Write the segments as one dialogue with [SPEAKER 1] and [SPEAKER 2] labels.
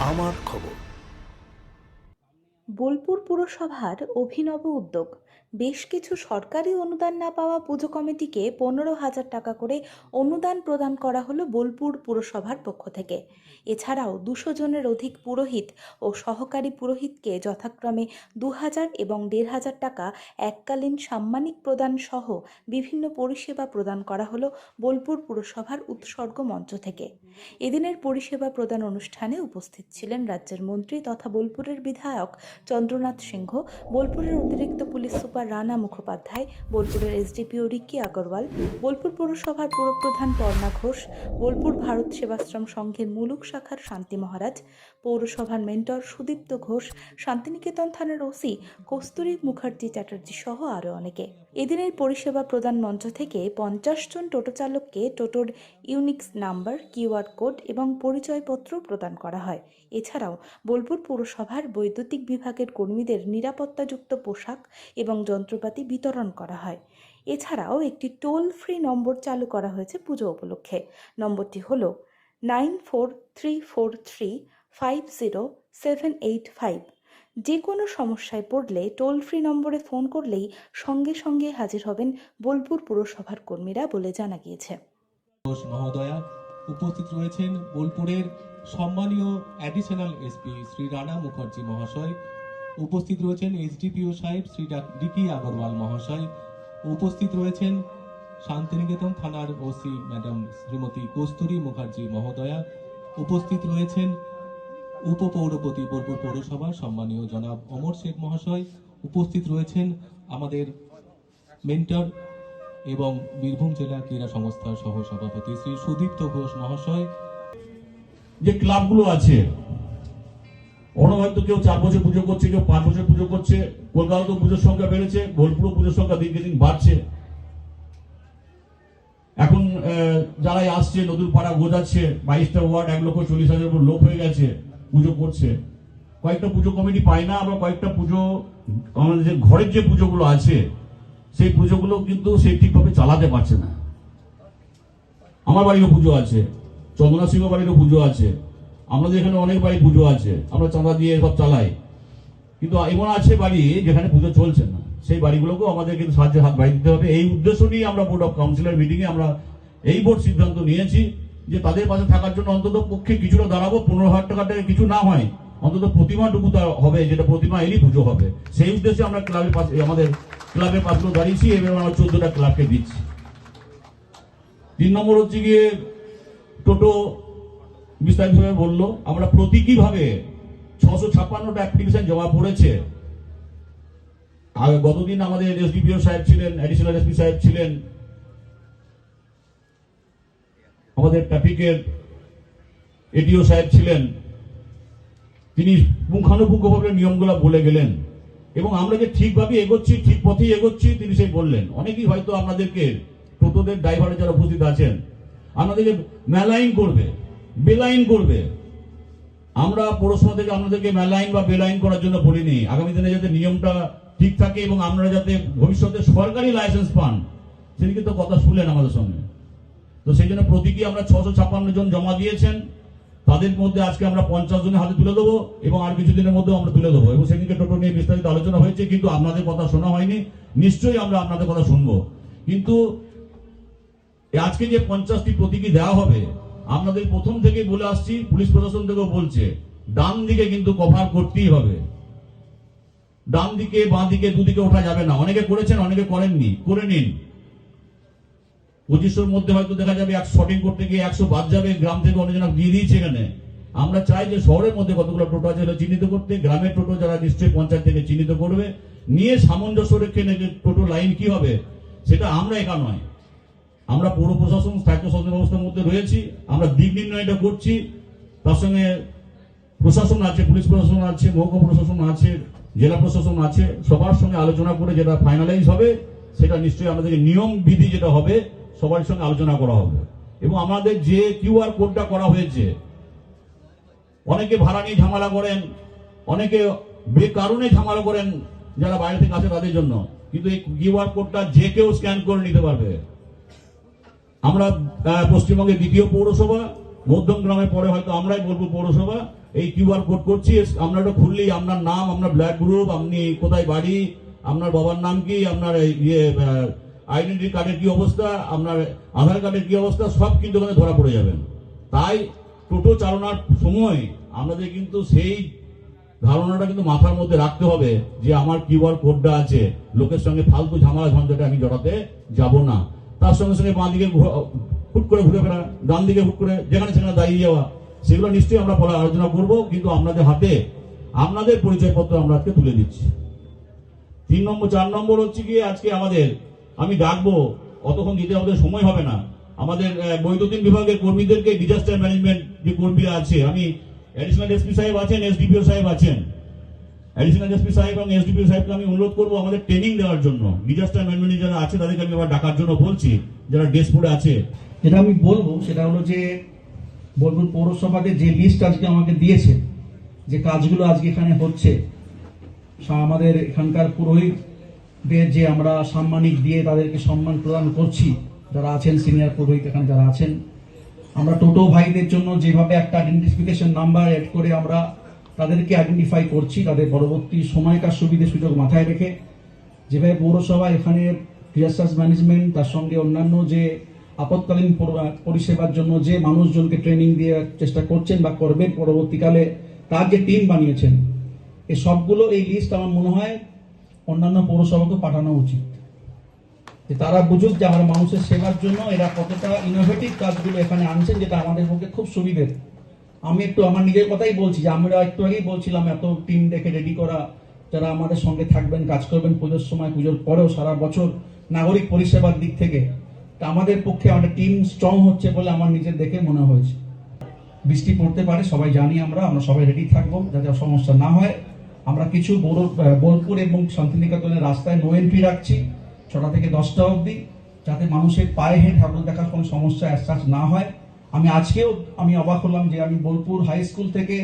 [SPEAKER 1] আমার খবর।
[SPEAKER 2] বোলপুর পুরসভার অভিনব উদ্যোগ বেশ কিছু সরকারি অনুদান না পাওয়া পুজো কমিটিকে পনেরো হাজার টাকা করে অনুদান প্রদান করা হলো বোলপুর পুরসভার পক্ষ থেকে। এছাড়াও দুশো জনের অধিক পুরোহিত ও সহকারী পুরোহিতকে যথাক্রমে দু হাজার এবং দেড় হাজার টাকা এককালীন সাম্মানিক প্রদান সহ বিভিন্ন পরিষেবা প্রদান করা হলো বোলপুর পুরসভার উৎসর্গ মঞ্চ থেকে। এদিনের পরিষেবা প্রদান অনুষ্ঠানে উপস্থিত ছিলেন রাজ্যের মন্ত্রী তথা বোলপুরের বিধায়ক চন্দ্রনাথ সিংহ, বোলপুরের অতিরিক্ত পুলিশ সুপার রানা মুখোপাধ্যায়, বোলপুরের এসডিপিও রিক্কি আগরওয়াল, বোলপুর পৌরসভার পুরপ্রধান পর্ণা ঘোষ, বোলপুর ভারত সেবাশ্রম সংঘের মুলুক শাখার শান্তি মহারাজ, পৌরসভার মেন্টর সুদীপ্ত ঘোষ, শান্তিনিকেতন থানার ওসি কস্তুরী মুখার্জি চ্যাটার্জি সহ আরও অনেকে। এদিনের পরিষেবা প্রদান মঞ্চ থেকে পঞ্চাশ জন টোটো চালককে টোটোর ইউনিক্স নাম্বার কিউআর কোড এবং পরিচয়পত্র প্রদান করা হয়। এছাড়াও বোলপুর পৌরসভার বৈদ্যুতিক বিভাগের কর্মীদের নিরাপত্তাযুক্ত পোশাক এবং যন্ত্রপাতি বিতরণ করা হয়। এছাড়াও একটি টোল ফ্রি নম্বর চালু করা হয়েছে পুজো উপলক্ষে। নম্বরটি হল nine four three four three five zero seven eight five যে কোনো সমস্যায় পড়লে টোল ফ্রি নম্বরে ফোন করলেই সঙ্গে সঙ্গে হাজির হবেন বোলপুর পুরসভার কর্মীরা বলে জানা গিয়েছে।
[SPEAKER 3] মহোদয়া, উপস্থিত রয়েছেন বোলপুরের সম্মানীয় additional S P Shri Rana Mukherjee মহাশয় উপস্থিত রয়েছেন এসডিপিও সাহেব শ্রী ডিকি আগরওয়াল মহাশয়। উপস্থিত রয়েছেন শান্তিনিকেতন থানার ওসি ম্যাডাম শ্রীমতী কস্তুরী মুখার্জি মহোদয়া। উপস্থিত রয়েছেন উপপৌরপতি বোলপুর পৌরসভা সম্মানীয় জনাব অমর শেখ মহাশয়। উপস্থিত রয়েছেন আমাদের মেন্টর এবং বীরভূম জেলা ক্রীড়া সংস্থার সহ সভাপতি শ্রী সুদীপ্ত ঘোষ মহাশয়।
[SPEAKER 4] যে ক্লাবগুলো আছে ওরা হয়তো কেউ চার বছর পুজো করছে, কেউ পাঁচ বছর পুজো করছে কলকাতাতেও পুজোর সংখ্যা বেড়েছে, বোলপুরও পুজোর সংখ্যা দিনকে দিন বাড়ছে। এখন যারাই আসছে নদীর পাড়া গোজাচ্ছে, বাইশটা ওয়ার্ড, এক লক্ষ চল্লিশ হাজার উপর লোক হয়ে গেছে, পুজো করছে। কয়েকটা পুজো কমিটি পায় না, আবার কয়েকটা পুজো, আমাদের যে ঘরের যে পুজোগুলো আছে, সেই পুজোগুলো কিন্তু সে ঠিকভাবে চালাতে পারছে না। আমার বাড়িরও পুজো আছে, চন্দনা সিংহ বাড়িরও পুজো আছে। আমাদের এখানে অনেক বাড়ি পুজো আছে, আমরা চাঁদা দিয়ে সব চালাই। কিন্তু এমন আছে বাড়ি যেখানে পুজো চলছে না। সেই বাড়িগুলোকেও আমাদের কিন্তু সাহায্যের হাত বাড়িয়ে দিতে হবে। এই উদ্দেশ্য নিয়ে আমরা বোর্ড অফ কাউন্সিলর মিটিংয়ে আমরা এই বোর্ড সিদ্ধান্ত নিয়েছি যে তাদের পাশে থাকার জন্য অন্তত পক্ষে কিছুটা দাঁড়াবো। পনেরো হাজার টাকা থেকে কিছু না হয়, অন্তত প্রতিমাটুকু তার হবে, যেটা প্রতিমা এরই পুজো হবে। সেই উদ্দেশ্যে আমরা ক্লাবের পাশে, আমাদের ক্লাবের পাশগুলো দাঁড়িয়েছি এবং আমরা চোদ্দটা ক্লাবকে দিচ্ছি। তিন নম্বর হচ্ছে গিয়ে টোটো বিস্তারিতভাবে বলল, আমরা প্রতীকীভাবে ছশো ছাপ্পান্নটা অ্যাপ্লিকেশন জমা পড়েছে আর গতদিন আমাদের এসডিপিও সাহেব ছিলেন অ্যাডিশনাল এসপি সাহেব ছিলেন। আমাদের ট্রাফিকের এটিও সাহেব ছিলেন। তিনি পুঙ্খানুপুঙ্খভাবে নিয়মগুলো বলে গেলেন। এবং আমরা যে ঠিকভাবে এগোচ্ছি, ঠিক পথেই এগোচ্ছি, তিনি সেই বললেন। অনেকেই হয়তো আপনাদেরকে টোটোদের ড্রাইভারে যারা উপস্থিত আছেন আপনাদেরকে মেলাইন করবে বেলাইন করবে। আমরা পৌরসভা থেকে আপনাদেরকে মেলাইন বা বেলাইন করার জন্য বলিনি। আগামী দিনে যাতে নিয়মটা ঠিক থাকে এবং আপনারা যাতে ভবিষ্যতে সরকারি লাইসেন্স পান সেদিকে তো কথা শুনলেন আমাদের সঙ্গে। তো সেই জন্য প্রতীকী আমরা ছশো ছাপ্পান্ন জন জমা দিয়েছেন। তাদের মধ্যে আজকে আমরা পঞ্চাশ জনের হাতে তুলে দেবো এবং আর কিছুদিনের মধ্যেও আমরা তুলে দেবো। এবং সেদিনকে টোটো নিয়ে বিস্তারিত আলোচনা হয়েছে, কিন্তু আপনাদের কথা শোনা হয়নি। নিশ্চয়ই আমরা আপনাদের কথা শুনব। কিন্তু আজকে যে পঞ্চাশটি প্রতীকী দেওয়া হবে আপনাদের প্রথম থেকে বলে আসছি, পুলিশ প্রশাসন থেকেও বলছে, ডান দিকে কিন্তু কভার করতেই হবে। ডান দিকে, বাঁ দিকে, দুদিকে ওঠা যাবে না। অনেকে করেছেন, অনেকে করেননি। করে নিন। পঁচিশশোর মধ্যে হয়তো দেখা যাবে একশো শটিং করতে গিয়ে একশো বাদ যাবে, গ্রাম থেকে অনেকজন দিয়ে দিয়েছে এখানে। আমরা চাই যে শহরের মধ্যে কতগুলো টোটো আছে চিহ্নিত করতে, গ্রামের টোটো যারা নিশ্চয়ই পঞ্চায়েত থেকে চিহ্নিত করবে, নিয়ে সামঞ্জস্য রেখে টোটো লাইন কি হবে, সেটা আমরা একা নয়। আমরা পৌর প্রশাসন স্থায়িত্ব শাসন ব্যবস্থার মধ্যে রয়েছি, আমরা দিক নির্ণয়টা করছি। তার সঙ্গে প্রশাসন আছে, পুলিশ প্রশাসন আছে, মহকুমা প্রশাসন আছে, জেলা প্রশাসন আছে, সবার সঙ্গে আলোচনা করে যেটা ফাইনালাইজ হবে, সেটা নিশ্চয়ই আমাদের নিয়ম বিধি যেটা হবে, সবার সঙ্গে আলোচনা করা হবে। এবং আমাদের যে কিউআর কোডটা করা হয়েছে, অনেকে ভাড়া নিয়ে ঝামেলা করেন, অনেকে বেকারণে ঝামেলা করেন, যারা বাইরে থেকে আসে তাদের জন্য। কিন্তু এই কিউআর কোডটা যে কেউ স্ক্যান করে নিতে পারবে। আমরা পশ্চিমবঙ্গের দ্বিতীয় পৌরসভা, মধ্যম গ্রামে পরে হয়তো আমরাই বলব পৌরসভা। এই কিউআর কোড করছি আমরা ওটা খুললেই আপনার নাম, আপনার ব্ল্যাক গ্রুপ, আপনি কোথায় বাড়ি, আপনার বাবার নাম কি, আপনার ইয়ে আইডেন্টি কার্ডের কি অবস্থা, আপনার আধার কার্ডের কি অবস্থা, সব কিন্তু ওখানে ধরা পড়ে যাবেন তাই টোটো চালানোর সময় আমাদের কিন্তু সেই ধারণাটা কিন্তু মাথার মধ্যে রাখতে হবে যে আমার কিউআর কোডটা আছে। লোকের সঙ্গে ফালতু ঝামেলা, ঝঞ্ঝাটে আমি জড়াতে যাব না। তার সঙ্গে সঙ্গে বাঁ দিকে হুট করে ঘুরে ফেরা, ডান দিকে হুট করে যেখানে সেখানে দাঁড়িয়ে যাওয়া, সেগুলো নিশ্চয়ই আমরা পরে আলোচনা করব, কিন্তু আপনাদের হাতে আপনাদের পরিচয়পত্র আমরা আজকে তুলে দিচ্ছি। তিন নম্বর, চার নম্বর হচ্ছে কি আজকে আমাদের, আমি ডাকবো, অতক্ষণ দিতে আমাদের সময় হবে না। আমাদের বৈদ্যুতিন বিভাগের কর্মীদেরকে ডিজাস্টার ম্যানেজমেন্ট যে কর্মীরা আছে, আমি অ্যাডিশনাল এসপি সাহেব আছেন এসডিপিও সাহেব আছেন অ্যাডিশনাল এসপি সাহেব এবং এসডিপিও সাহেবকে আমি অনুরোধ করব আমাদের ট্রেনিং দেওয়ার জন্য। ডিজাস্টার ম্যানেজমেন্ট যারা আছে, তাদেরকে আমি আবার ডাকার জন্য বলছি, যারা ডেসপুরে আছে।
[SPEAKER 1] যেটা আমি বলব, সেটা হলো যে বোলপুর পৌরসভাতে যে লিস্ট আজকে আমাকে দিয়েছে, যে কাজগুলো আজকে এখানে হচ্ছে আমাদের এখানকার পুরোহিতদের যে আমরা সাম্মানিক দিয়ে তাদেরকে সম্মান প্রদান করছি, যারা আছেন সিনিয়র পুরোহিত এখানে যারা আছেন, আমরা টোটো ভাইদের জন্য যেভাবে একটা আইডেন্টিফিকেশন নাম্বার অ্যাড করে আমরা তাদেরকে আইডেন্টিফাই করছি, তাদের পরবর্তী সময়কার সুবিধে সুযোগ মাথায় রেখে। যেভাবে পৌরসভা, এখানে ডিজাস্টার ম্যানেজমেন্ট তার সঙ্গে অন্যান্য যে আপৎকালীন পর- পরিষেবার জন্য যে মানুষজনকে ট্রেনিং দেওয়ার চেষ্টা করছেন বা করবেন, পরবর্তীকালে তার যে টিম বানিয়েছেন এই সবগুলো এই লিস্ট আমার মনে হয় অন্যান্য পৌরসভাকে পাঠানো উচিত। যে তারা বুঝুক যে আমরা মানুষের সেবার জন্য এরা কতটা ইনোভেটিভ কাজগুলো এখানে আনছেন, যেটা আমাদের পক্ষে খুব সুবিধের আমি একটু আমার নিজের কথাই বলছি, যে আমরা একটু আগেই বলছিলাম এত টিম দেখে রেডি করা, যারা আমাদের সঙ্গে থাকবেন, কাজ করবেন, পুজোর সময়, পুজোর পরেও সারা বছর নাগরিক পরিষেবার দিক থেকে, তা আমাদের পক্ষে আমাদের টিম স্ট্রং হচ্ছে বলে আমার নিজের দেখে মনে হয়েছে। বৃষ্টি পড়তে পারে, সবাই জানি আমরা আমরা সবাই রেডি থাকব, যাতে সমস্যা না হয়। আমরা কিছু বোলপুর এবং শান্তিনিকেতনের রাস্তায় নো এন্ট্রি রাখছি, ছটা থেকে দশটা অবধি, যাতে মানুষের পায়ে হেঁটে ঠাকুর দেখার কোনো সমস্যা অ্যাসাচ না হয়। আমি আজকেও, আমি অবাক হলাম যে আমি বোলপুর হাই স্কুল থেকে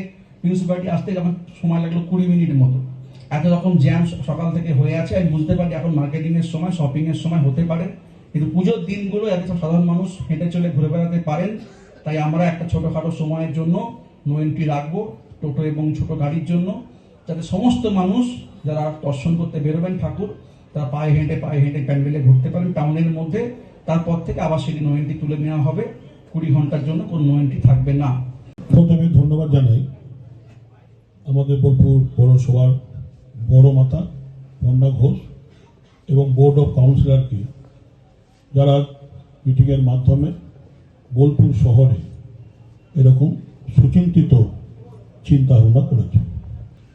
[SPEAKER 1] মিউনিসিপ্যালিটি আসতে আমার সময় লাগল কুড়ি মিনিট মতো। এত রকম জ্যাম সকাল থেকে হয়ে আছে, আমি বুঝতে পারি এখন মার্কেটিং এর সময় শপিং এর সময় হতে পারে। কিন্তু পুজোর দিনগুলো সব সাধারণ মানুষ হেঁটে চলে ঘুরে বেড়াতে পারেন। তাই আমরা একটা ছোটোখাটো সময়ের জন্য নো এন্ট্রি রাখব, টোটো এবং ছোট গাড়ির জন্য। যাতে সমস্ত মানুষ যারা দর্শন করতে বেরোবেন ঠাকুর, তারা পায়ে হেঁটে পায়ে হেঁটে প্যান্ডেলে ঘুরতে পারেন টাউনের মধ্যে। তারপর থেকে আবার সেটি নো এন্ট্রি তুলে নেওয়া হবে। কুড়ি ঘণ্টার জন্য কোনো এন্ট্রি থাকবে না।
[SPEAKER 5] প্রথমে ধন্যবাদ জানাই আমাদের বোলপুর পৌরসভার বড় মাতা পন্ডা ঘোষ এবং বোর্ড অফ কাউন্সিলরকে যারা মিটিংয়ের মাধ্যমে বোলপুর শহরে এরকম সুচিন্তিত চিন্তা ভাবনা করেছে।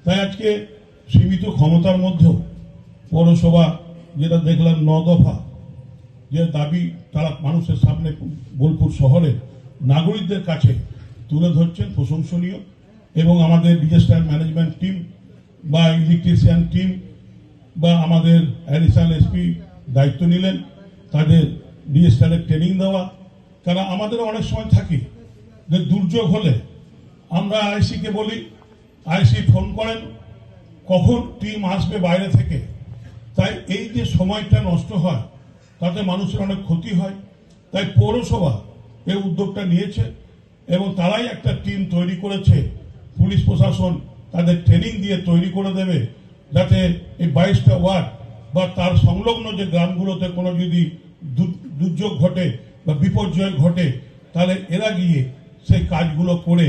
[SPEAKER 5] তাই আজকে সীমিত ক্ষমতার মধ্যেও পৌরসভা যেটা দেখলাম ন দফা যে দাবি তারা মানুষের সামনে বোলপুর শহরের নাগরিকদের কাছে তুলে ধরছেন প্রশংসনীয়। এবং আমাদের ডিজাস্টার ম্যানেজমেন্ট টিম বা ইলেকট্রিশিয়ান টিম বা আমাদের অ্যাডিশনাল এসপি দায়িত্ব নিলেন। তাদের ডিজাস্টারের ট্রেনিং দেওয়া। কারণ আমাদের অনেক সময় থাকে যে দুর্যোগ হলে আমরা আইসিকে বলি, আইসি ফোন করেন, কখন টিম আসবে বাইরে থেকে। তাই এই যে সময়টা নষ্ট হয় তাতে মানুষের অনেক ক্ষতি হয়। তাই পৌরসভা এই উদ্যোগটা নিয়েছে এবং তারাই একটা টিম তৈরি করেছে। পুলিশ প্রশাসন তাদের ট্রেনিং দিয়ে তৈরি করে দেবে যাতে এই বাইশটা ওয়ার্ড বা তার সংলগ্ন যে গ্রামগুলোতে কোনো যদি দুর্যোগ ঘটে বা বিপর্যয় ঘটে, তাহলে এরা গিয়ে সেই কাজগুলো করে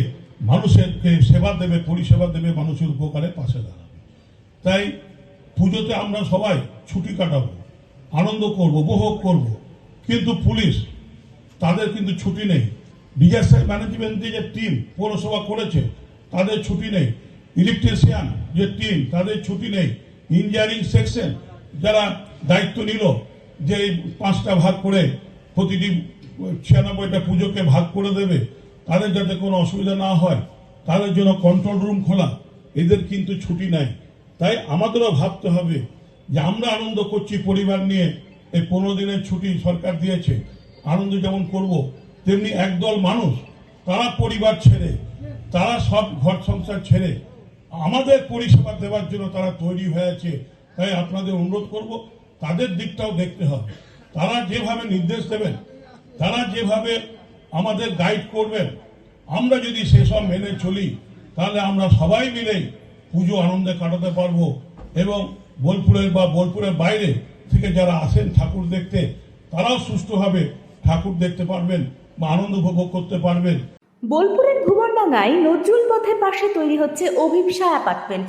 [SPEAKER 5] মানুষেরকে সেবা দেবে, পরিষেবা দেবে, মানুষের উপকারে পাশে দাঁড়াবে। তাই পুজোতে আমরা সবাই ছুটি কাটাবো। আনন্দ করব, উপভোগ করব। কিন্তু পুলিশ, তাদের কিন্তু ছুটি নেই। ডিজাস্টার ম্যানেজমেন্ট যে টিম পৌরসভা করেছে, তাদের ছুটি নেই। ইলেকট্রিশিয়ান যে টিম, তাদের ছুটি নেই। ইঞ্জিনিয়ারিং সেকশন যারা দায়িত্ব নিল, যে পাঁচটা ভাগ করে প্রতিটি ছিয়ানব্বইটা পুজোকে ভাগ করে দেবে, তাদের যাতে কোনো অসুবিধা না হয়, তাদের জন্য কন্ট্রোল রুম খোলা, এদের কিন্তু ছুটি নাই। তাই আমাদেরও ভাবতে হবে যে আমরা আনন্দ করছি পরিবার নিয়ে, এই পনেরো দিনের ছুটি সরকার দিয়েছে, আনন্দ যেমন করব, তেমনি একদল মানুষ, তারা পরিবার ছেড়ে, তারা সব ঘর সংসার ছেড়ে, আমাদের পরিষেবা দেওয়ার জন্য তারা তৈরি হয়েছে। তাই আপনাদের অনুরোধ করব, তাদের দিকটাও দেখতে হবে। তারা যেভাবে নির্দেশ দেবেন, তারা যেভাবে আমাদের গাইড করবেন, আমরা যদি সেসব মেনে চলি, তাহলে আমরা সবাই মিলেই পুজো আনন্দে কাটাতে পারব এবং বোলপুরের বা বোলপুরের বাইরে থেকে যারা আসেন ঠাকুর দেখতে, তারাও সুষ্ঠুভাবে ঠাকুর দেখতে পারবেন বা আনন্দ উপভোগ করতে পারবেন।
[SPEAKER 2] বোলপুরের ভুবনডাঙ্গায় নজরুল পথের পাশে তৈরি হচ্ছে অভিপসা অ্যাপার্টমেন্ট।